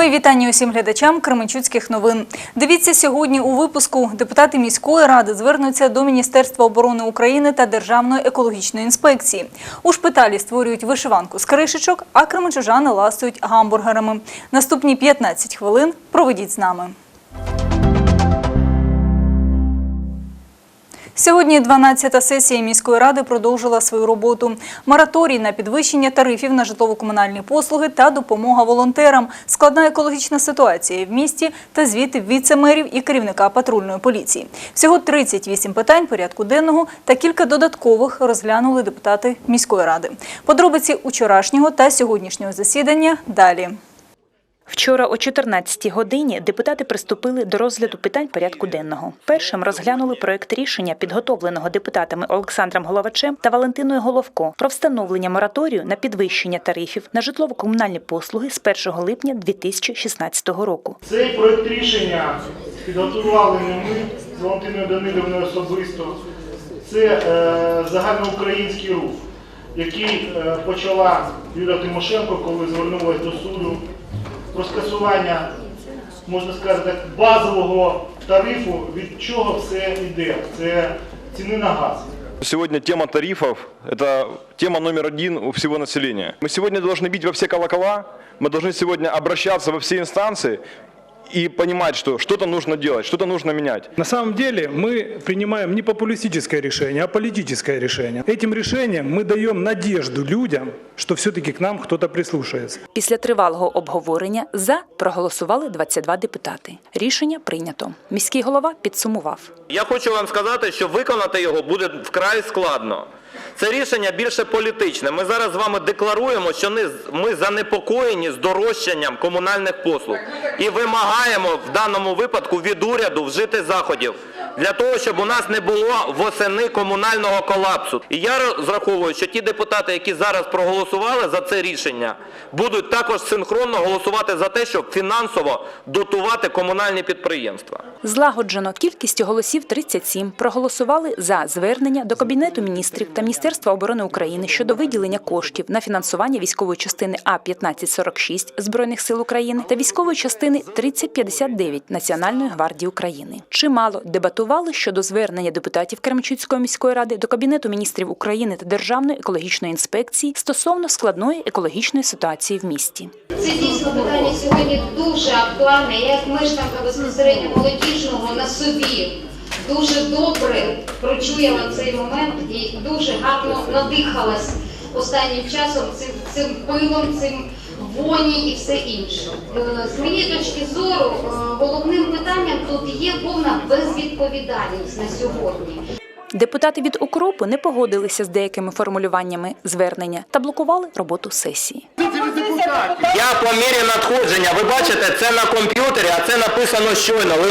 Мої вітання усім глядачам Кременчуцьких новин. Дивіться сьогодні у випуску. Депутати міської ради звернуться до Міністерства оборони України та Державної екологічної інспекції. У шпиталі створюють вишиванку з кришечок, а кременчужани ластують гамбургерами. Наступні 15 хвилин проведіть з нами. Сьогодні 12-та сесія міської ради продовжила свою роботу. Мораторій на підвищення тарифів на житлово-комунальні послуги та допомога волонтерам, складна екологічна ситуація в місті та звіти віце-мерів і керівника патрульної поліції. Всього 38 питань порядку денного та кілька додаткових розглянули депутати міської ради. Подробиці учорашнього та сьогоднішнього засідання далі. Вчора о 14-й годині депутати приступили до розгляду питань порядку денного. Першим розглянули проект рішення, підготовленого депутатами Олександром Головачем та Валентиною Головко про встановлення мораторію на підвищення тарифів на житлово-комунальні послуги з 1 липня 2016 року. Цей проект рішення підготували не ми з Валентиною Данилівною особисто. Це е, загальноукраїнський рух, який е, почала Юлія Тимошенко, коли звернулася до суду про скасування, можна сказати, так, базового тарифу, від чого все йде. Це ціни на газ. Сегодня тема тарифов – это тема номер один у всего населения. Мы сегодня должны бить во все колокола, мы должны сегодня обращаться во все инстанции и понимать, что что-то нужно делать, что-то нужно менять. На самом деле мы принимаем не популистическое решение, а политическое решение. Этим решением мы даем надежду людям, что все-таки к нам кто-то прислушается. Після тривалого обговорення за проголосували 22 депутати. Рішення прийнято. Міський голова підсумував. Я хочу вам сказати, що виконати його буде вкрай складно. Це рішення більше політичне. Ми зараз з вами декларуємо, що ми занепокоєні здорожчанням комунальних послуг. І вимагаємо в даному випадку від уряду вжити заходів для того, щоб у нас не було восени комунального колапсу. І я розраховую, що ті депутати, які зараз проголосували за це рішення, будуть також синхронно голосувати за те, щоб фінансово дотувати комунальні підприємства. Злагоджено кількістю голосів 37 проголосували за звернення до Кабінету міністрів та Міністерства оборони України щодо виділення коштів на фінансування військової частини А-1546 Збройних сил України та військової частини 3059 Національної гвардії України. Чимало дебатували щодо звернення депутатів Кременчуцької міської ради до Кабінету міністрів України та Державної екологічної інспекції стосовно складної екологічної ситуації в місті. Це дійсно питання сьогодні дуже актуальне. Я як мешканка безпосередньо молодіжного на собі дуже добре прочуяла цей момент і дуже гарно надихалась останнім часом цим, цим пилом, цим воні і все інше. Е, З моєї точки зору, е, головним питанням тут є повна безвідповідальність на сьогодні. Депутати від укропу не погодилися з деякими формулюваннями звернення та блокували роботу сесії. Я по мірі надходження, ви бачите, це на комп'ютері, а це написано щойно. Ви...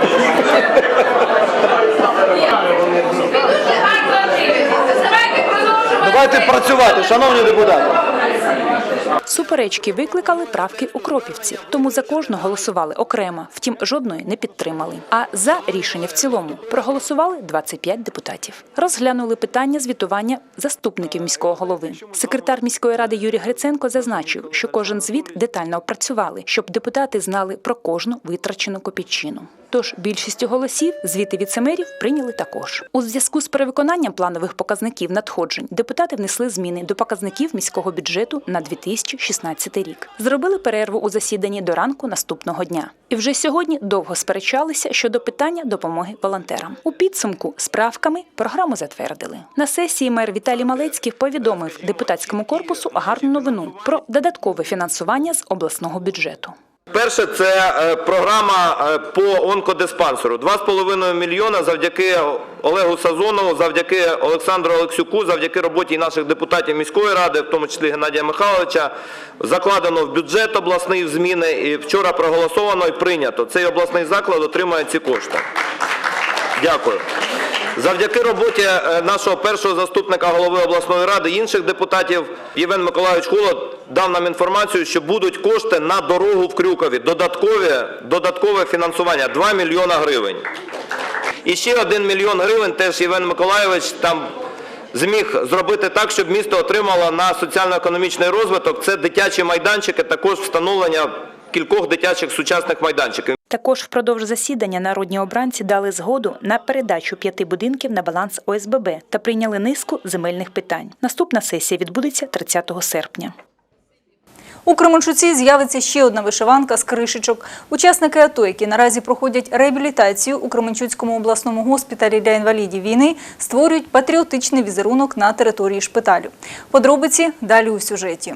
Давайте працювати, шановні депутати. Суперечки викликали правки укропівців, тому за кожну голосували окремо, втім жодної не підтримали. А за рішення в цілому проголосували 25 депутатів. Розглянули питання звітування заступників міського голови. Секретар міської ради Юрій Гриценко зазначив, що кожен звіт детально опрацювали, щоб депутати знали про кожну витрачену копійчину. Тож більшістю голосів звіти віцемерів прийняли також. У зв'язку з перевиконанням планових показників надходжень депутати внесли зміни до показників міського бюджету на 2016 рік. Зробили перерву у засіданні до ранку наступного дня. І вже сьогодні довго сперечалися щодо питання допомоги волонтерам. У підсумку з правками програму затвердили. На сесії мер Віталій Малецький повідомив депутатському корпусу гарну новину про додаткове фінансування з обласного бюджету. Перше, це е, програма е, по онкодиспансеру. 2,5 мільйона завдяки Олегу Сазонову, завдяки Олександру Олексюку, завдяки роботі наших депутатів міської ради, в тому числі Геннадія Михайловича, закладено в бюджет обласний в зміни і вчора проголосовано і прийнято. Цей обласний заклад отримає ці кошти. Дякую. Завдяки роботі е, нашого першого заступника голови обласної ради інших депутатів Євген Миколайович Холод дав нам інформацію, що будуть кошти на дорогу в Крюкові. Додаткове, додаткове фінансування 2 мільйона гривень. І ще 1 мільйон гривень теж Євген Миколайович там зміг зробити так, щоб місто отримало на соціально-економічний розвиток. Це дитячі майданчики, також встановлення кількох дитячих сучасних майданчиків. Також впродовж засідання народні обранці дали згоду на передачу п'яти будинків на баланс ОСББ та прийняли низку земельних питань. Наступна сесія відбудеться 30 серпня. У Кременчуці з'явиться ще одна вишиванка з кришечок. Учасники АТО, які наразі проходять реабілітацію у Кременчуцькому обласному госпіталі для інвалідів війни, створюють патріотичний візерунок на території шпиталю. Подробиці далі у сюжеті.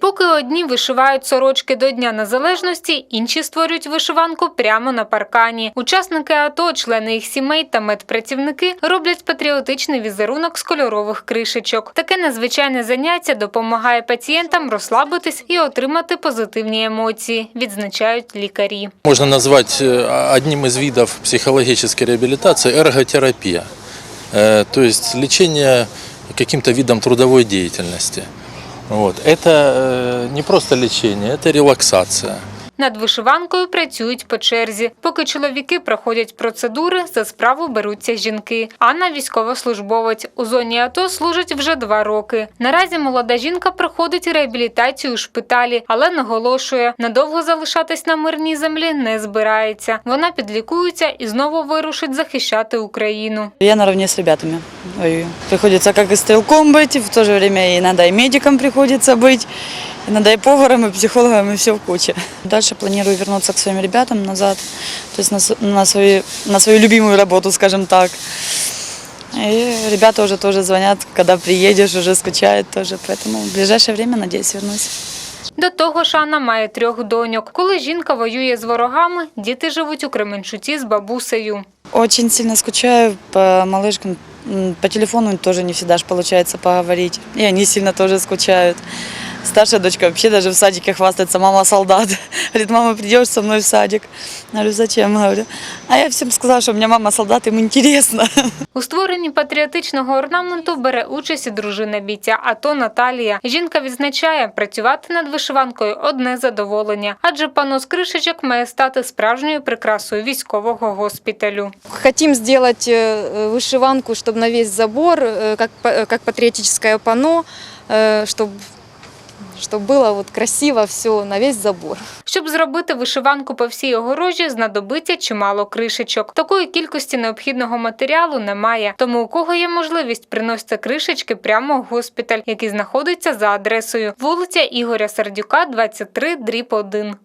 Поки одні вишивають сорочки до Дня Незалежності, інші створюють вишиванку прямо на паркані. Учасники АТО, члени їх сімей та медпрацівники роблять патріотичний візерунок з кольорових кришечок. Таке незвичайне заняття допомагає пацієнтам розслабитись і отримати позитивні емоції, відзначають лікарі. Можно назвать э, одним из видов психологической реабилитации эрготерапия, Э, то есть лечение каким-то видом трудовой деятельности. Вот. Это э, не просто лечение, это релаксация. Над вишиванкою працюють по черзі. Поки чоловіки проходять процедури, за справу беруться жінки. Анна військовослужбовець. У зоні АТО служить вже два роки. Наразі молода жінка проходить реабілітацію у шпиталі, але наголошує, надовго залишатись на мирній землі не збирається. Вона підлікується і знову вирушить захищати Україну. Я наравне с ребятами воюю. Приходится как и стрелком быть, в то же время и медиком приходится быть, иногда и поваром, и психологом, и все в куче. Дальше планирую вернуться к своим ребятам назад, то есть на, на, свои, на свою любимую работу, скажем так. И ребята уже тоже звонят, когда приедешь, уже скучают тоже, поэтому в ближайшее время, надеюсь, вернусь. До того ж, Анна має трьох доньок. Коли жінка воює з ворогами, діти живуть у Кременчуці з бабусею. Очень сильно скучаю по малышкам. По телефону тоже не всегда ж получается поговорить. И они сильно тоже скучают. Старшая дочка вообще даже в садике хвастается, мама солдат. Говорит, мама, придешь со мной в садик? Говорю, зачем? Говорю, а я всем сказала, что у меня мама солдат, им интересно. У створенні патріотичного орнаменту бере участь і дружина бійця АТО Наталія. Жінка відзначає, працювати над вишиванкою одне задоволення, адже понос кришечок має стати справжньою прикрасою військового госпіталю. Хотим сделать э, вышиванку, чтобы на весь забор, э, как, па- э, как патриотическое панно, чтобы чтобы было вот красиво все на весь забор. Щоб зробити вишиванку по всій огорожі, знадобиться чимало кришечок. Такої кількості необхідного матеріалу немає. Тому у кого є можливість приносити кришечки прямо в госпіталь, який знаходиться за адресою вулиця Ігоря Сердюка, 23, дріб 1.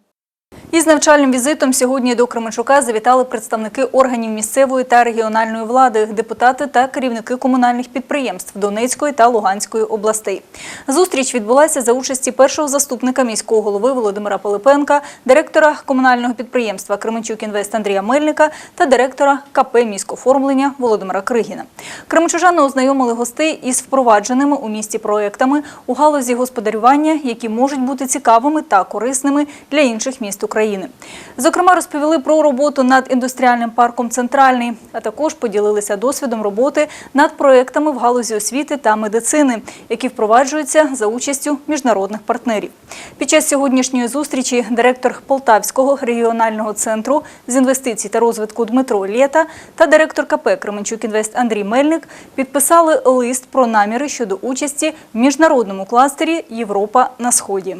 Із навчальним візитом сьогодні до Кременчука завітали представники органів місцевої та регіональної влади, депутати та керівники комунальних підприємств Донецької та Луганської областей. Зустріч відбулася за участі першого заступника міського голови Володимира Пилипенка, директора комунального підприємства Кременчук Інвест Андрія Мельника та директора КП міськоформлення Володимира Кригіна. Кременчужани ознайомили гостей із впровадженими у місті проектами у галузі господарювання, які можуть бути цікавими та корисними для інших міст України. Зокрема, розповіли про роботу над індустріальним парком Центральний, а також поділилися досвідом роботи над проектами в галузі освіти та медицини, які впроваджуються за участю міжнародних партнерів. Під час сьогоднішньої зустрічі директор Полтавського регіонального центру з інвестицій та розвитку Дмитро Лєта та директор КП Кременчук Інвест Андрій Мельник підписали лист про наміри щодо участі в міжнародному кластері Європа на сході.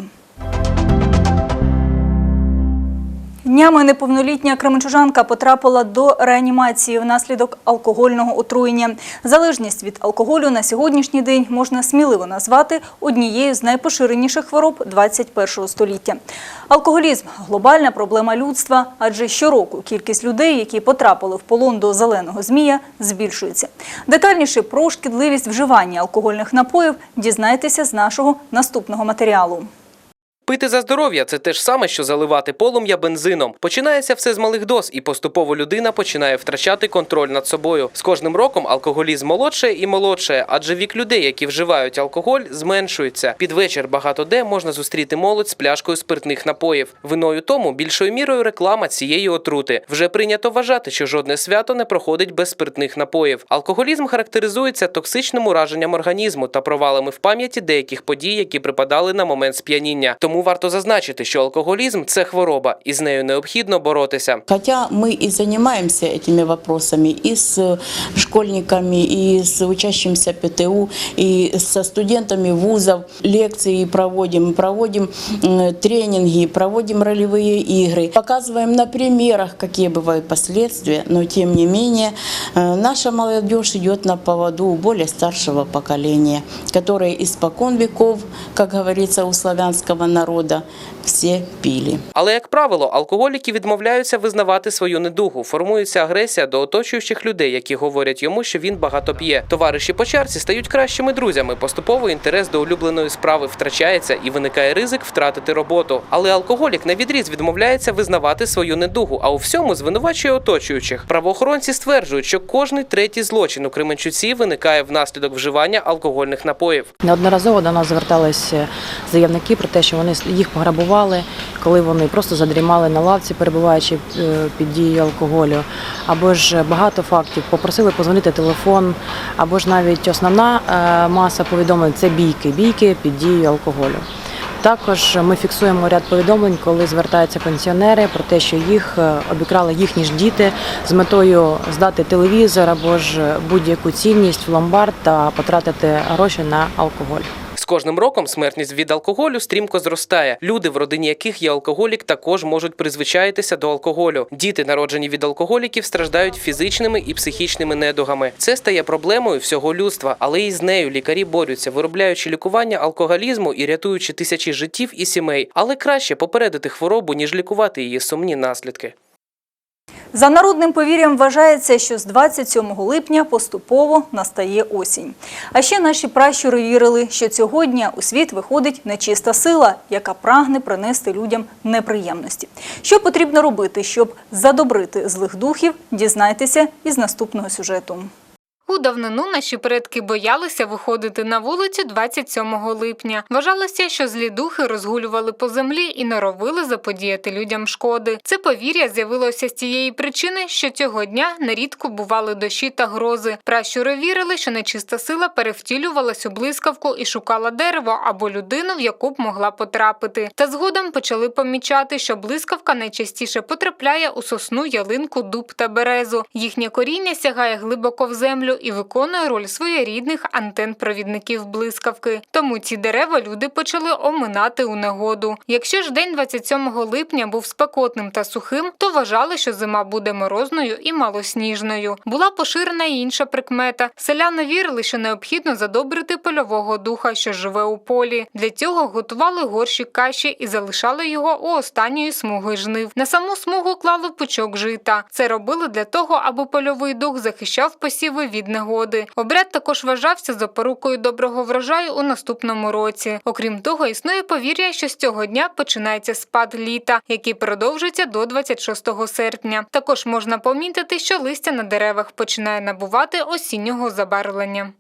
Днями неповнолітня кременчужанка потрапила до реанімації внаслідок алкогольного отруєння. Залежність від алкоголю на сьогоднішній день можна сміливо назвати однією з найпоширеніших хвороб 21 століття. Алкоголізм – глобальна проблема людства, адже щороку кількість людей, які потрапили в полон до зеленого змія, збільшується. Детальніше про шкідливість вживання алкогольних напоїв дізнайтеся з нашого наступного матеріалу. Пити за здоров'я це те ж саме, що заливати полум'я бензином. Починається все з малих доз, і поступово людина починає втрачати контроль над собою. З кожним роком алкоголізм молодше і молодше, адже вік людей, які вживають алкоголь, зменшується. Під вечір багато де можна зустріти молодь з пляшкою спиртних напоїв. Виною тому більшою мірою реклама цієї отрути. Вже прийнято вважати, що жодне свято не проходить без спиртних напоїв. Алкоголізм характеризується токсичним ураженням організму та провалами в пам'яті деяких подій, які припадали на момент сп'яніння. Тому Тому варто зазначити, що алкоголізм це хвороба, і з нею необхідно боротися. Хотя мы и занимаемся этими вопросами и с школьниками, и с учащимся ПТУ, и со студентами вузов, лекции проводим, проводим м, тренинги, проводим ролевые игры, показываем на примерах, какие бывают последствия, но тем не менее э, наша молодежь идет на поводу у более старшего поколения, которые испокон веков, как говорится у славянского народа, все пили. Але, як правило, алкоголіки відмовляються визнавати свою недугу. Формується агресія до оточуючих людей, які говорять йому, що він багато п'є. Товариші по чарці стають кращими друзями. Поступово інтерес до улюбленої справи втрачається і виникає ризик втратити роботу. Але алкоголік на відріз відмовляється визнавати свою недугу, а у всьому звинувачує оточуючих. Правоохоронці стверджують, що кожний третій злочин у Кременчуці виникає внаслідок вживання алкогольних напоїв. Неодноразово до нас зверталися заявники про те, що вони їх пограбували, коли вони просто задрімали на лавці, перебуваючи е, під дією алкоголю. Або ж багато фактів попросили позвонити телефон, або ж навіть основна е, маса повідомлень це бійки, бійки під дією алкоголю. Також ми фіксуємо ряд повідомлень, коли звертаються пенсіонери про те, що їх е, обікрали їхні ж діти з метою здати телевізор або ж будь-яку цінність в ломбард та потратити гроші на алкоголь. Кожним роком смертність від алкоголю стрімко зростає. Люди, в родині яких є алкоголік, також можуть призвичаїтися до алкоголю. Діти, народжені від алкоголіків, страждають фізичними і психічними недугами. Це стає проблемою всього людства, але і з нею лікарі борються, виробляючи лікування алкоголізму і рятуючи тисячі життів і сімей. Але краще попередити хворобу, ніж лікувати її сумні наслідки. За народним повір'ям вважається, що з 27 липня поступово настає осінь. А ще наші пращури вірили, що цього дня у світ виходить нечиста сила, яка прагне принести людям неприємності. Що потрібно робити, щоб задобрити злих духів, дізнайтеся із наступного сюжету. У давнину наші предки боялися виходити на вулицю 27 липня. Вважалося, що злі духи розгулювали по землі і норовили заподіяти людям шкоди. Це повір'я з'явилося з тієї причини, що цього дня нерідко бували дощі та грози. Пращури вірили, що нечиста сила перевтілювалась у блискавку і шукала дерево або людину, в яку б могла потрапити. Та згодом почали помічати, що блискавка найчастіше потрапляє у сосну, ялинку, дуб та березу. Їхнє коріння сягає глибоко в землю і виконує роль своєрідних антен-провідників блискавки. Тому ці дерева люди почали оминати у негоду. Якщо ж день 27 липня був спекотним та сухим, то вважали, що зима буде морозною і малосніжною. Була поширена й інша прикмета. Селяни вірили, що необхідно задобрити польового духа, що живе у полі. Для цього готували горщик каші і залишали його у останньої смуги жнив. На саму смугу клали пучок жита. Це робили для того, аби польовий дух захищав посіви від негоди. Обряд також вважався запорукою доброго врожаю у наступному році. Окрім того, існує повір'я, що з цього дня починається спад літа, який продовжується до 26 серпня. Також можна помітити, що листя на деревах починає набувати осіннього забарвлення.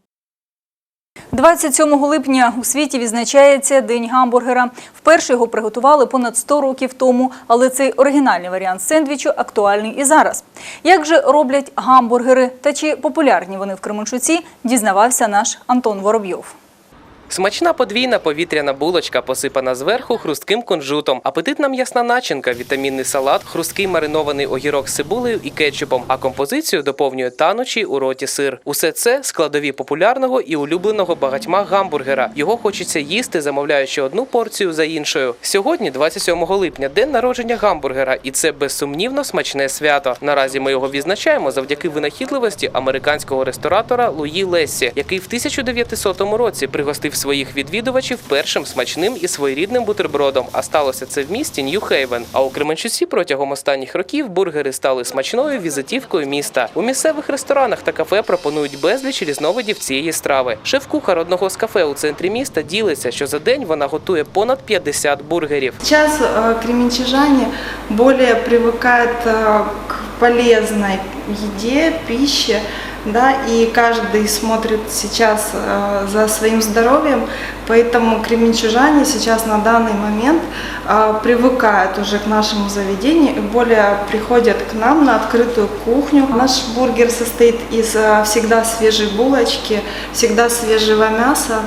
27 липня у світі відзначається День гамбургера. Вперше його приготували понад 100 років тому, але цей оригінальний варіант сендвічу актуальний і зараз. Як же роблять гамбургери та чи популярні вони в Кременчуці, дізнавався наш Антон Воробйов. Смачна подвійна повітряна булочка, посипана зверху хрустким кунжутом, апетитна м'ясна начинка, вітамінний салат, хрусткий маринований огірок з цибулею і кетчупом, а композицію доповнює танучий у роті сир. Усе це складові популярного і улюбленого багатьма гамбургера. Його хочеться їсти, замовляючи одну порцію за іншою. Сьогодні, 27 липня, день народження гамбургера, і це безсумнівно смачне свято. Наразі ми його відзначаємо завдяки винахідливості американського ресторатора Луї Лессі, який в 1900 році пригостив своїх відвідувачів першим смачним і своєрідним бутербродом. А сталося це в місті Нью-Хейвен. А у Кременчуці протягом останніх років бургери стали смачною візитівкою міста. У місцевих ресторанах та кафе пропонують безліч різновидів цієї страви. Шеф-кухар одного з кафе у центрі міста ділиться, що за день вона готує понад 50 бургерів. Сейчас э, кременчужане более привыкают э, к полезной еде, пище, Да, и каждый смотрит сейчас э, за своим здоровьем, поэтому кременчужане сейчас на данный момент э, привыкают уже к нашему заведению и более приходят к нам на открытую кухню. Наш бургер состоит из э, всегда свежей булочки, всегда свежего мяса.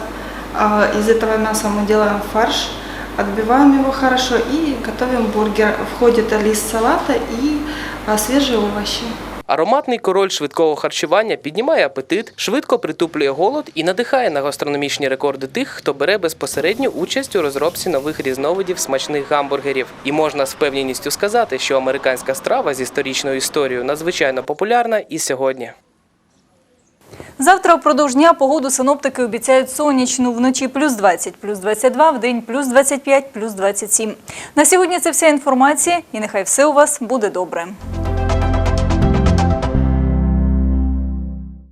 Э, Из этого мяса мы делаем фарш. отбиваем его хорошо и готовим бургер. Входит лист салата и а, свежие овощи. Ароматний король швидкого харчування піднімає апетит, швидко притуплює голод і надихає на гастрономічні рекорди тих, хто бере безпосередню участь у розробці нових різновидів смачних гамбургерів. І можна з впевненістю сказати, що американська страва з історичною історією надзвичайно популярна і сьогодні. Завтра впродовж дня погоду синоптики обіцяють сонячну вночі плюс 20, плюс 22, в день плюс 25, плюс 27. На сьогодні це вся інформація і нехай все у вас буде добре.